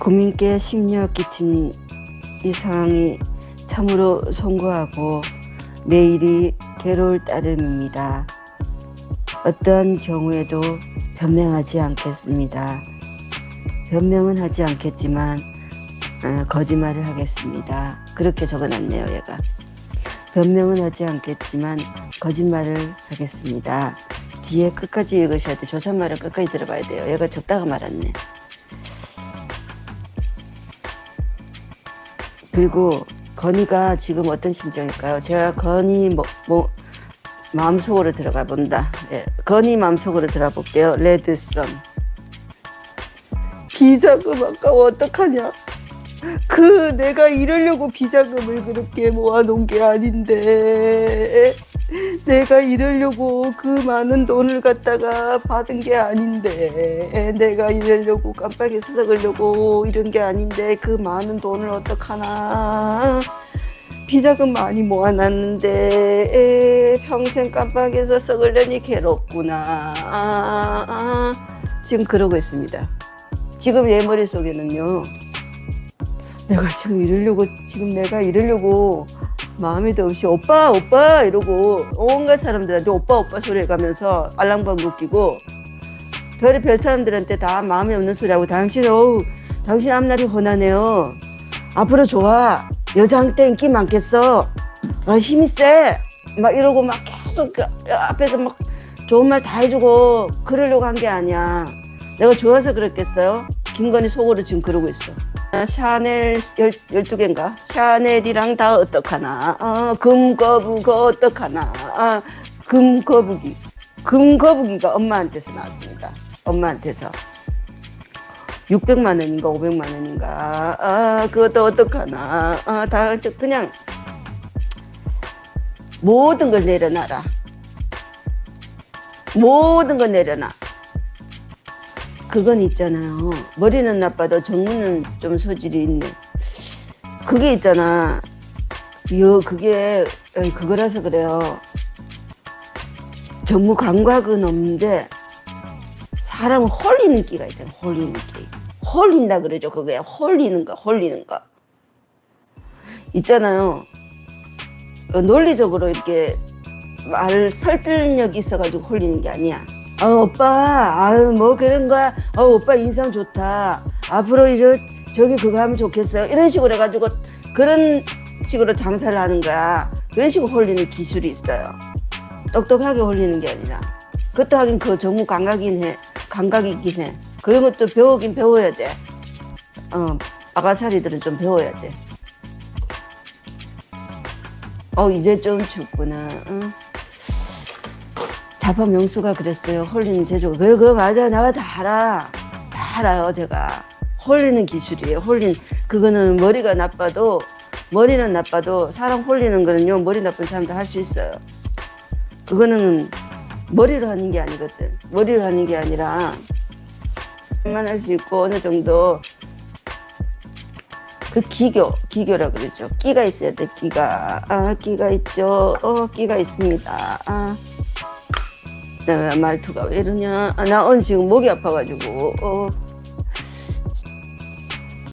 국민께 심려 끼친 이 상황이 참으로 송구하고 매일이 괴로울 따름입니다. 어떠한 경우에도 변명하지 않겠습니다. 변명은 하지 않겠지만 어, 거짓말을 하겠습니다. 그렇게 적어놨네요, 얘가. 변명은 하지 않겠지만 거짓말을 하겠습니다. 뒤에 끝까지 읽으셔야 돼. 조선말을 끝까지 들어봐야 돼요. 얘가 적다가 말았네. 그리고 건이가 지금 어떤 심정일까요? 제가 건이 뭐, 뭐 마음속으로 들어가 본다. 예, 건이 마음속으로 들어가 볼게요. 레드썬. 비자금 아까워 어떡하냐? 그 내가 이러려고 비자금을 그렇게 모아놓은 게 아닌데 내가 이러려고 그 많은 돈을 갖다가 받은 게 아닌데 내가 이러려고 깜빡이서 썩으려고 이런 게 아닌데 그 많은 돈을 어떡하나 비자금 많이 모아놨는데 평생 깜빡이서 썩으려니 괴롭구나 아, 아. 지금 그러고 있습니다 지금 얘 머릿속에는요 내가 지금 이러려고 지금 내가 이러려고 마음에도 없이 오빠 오빠! 이러고 온갖 사람들한테 오빠 오빠! 소리 해가면서 알랑방구 끼고 별의 별 사람들한테 다 마음에 없는 소리 하고 당신 어우 당신 앞날이 훤하네요. 앞으로 좋아. 여자한테 인기 많겠어. 아, 힘이 세 막 이러고 막 계속 그 앞에서 막 좋은 말 다 해주고 그러려고 한 게 아니야. 내가 좋아서 그랬겠어요? 김건희 속으로 지금 그러고 있어. 아, 샤넬 열, 12개인가? 샤넬이랑 다 어떡하나? 어, 금거북이 어떡하나? 아, 금거북이. 금거북이가 엄마한테서 나왔습니다. 엄마한테서. 600만 원인가 500만 원인가? 아, 그것도 어떡하나? 아, 다 그냥 모든 걸 내려놔라. 모든 걸 내려놔. 그건 있잖아요. 머리는 나빠도 정문은 좀 소질이 있네. 그게 있잖아. 요, 그게, 에이, 그거라서 그래요. 정무 감각은 없는데, 사람을 홀리는 끼가 있잖아. 홀리는 끼. 홀린다 그러죠. 그게 홀리는 거, 홀리는 거. 있잖아요. 어, 논리적으로 이렇게 말 설득력이 있어가지고 홀리는 게 아니야. 어, 오빠, 아유, 뭐 그런 거야. 어, 오빠 인상 좋다. 앞으로 이저, 저기 그거 하면 좋겠어요. 이런 식으로 해가지고 그런 식으로 장사를 하는 거야. 그런 식으로 홀리는 기술이 있어요. 똑똑하게 홀리는 게 아니라. 그것도 하긴 그 정무 감각이긴 해. 감각이긴 해. 그런 것도 배우긴 배워야 돼. 어, 아가사리들은 좀 배워야 돼. 어, 이제 좀 춥구나. 응? 자파 명수가 그랬어요. 홀리는 제조가. 그거, 그거 맞아. 내가 다 알아. 다 알아요, 제가. 홀리는 기술이에요. 홀린, 그거는 머리가 나빠도, 머리는 나빠도, 사람 홀리는 거는요, 머리 나쁜 사람도 할 수 있어요. 그거는 머리로 하는 게 아니거든. 머리로 하는 게 아니라, 만 할 수 있고, 어느 정도, 그 기교, 기교라 그러죠. 끼가 있어야 돼, 끼가. 아, 끼가 있죠. 어, 끼가 있습니다. 아. 나 말투가 왜 이러냐? 아, 나 오늘 지금 목이 아파가지고, 어,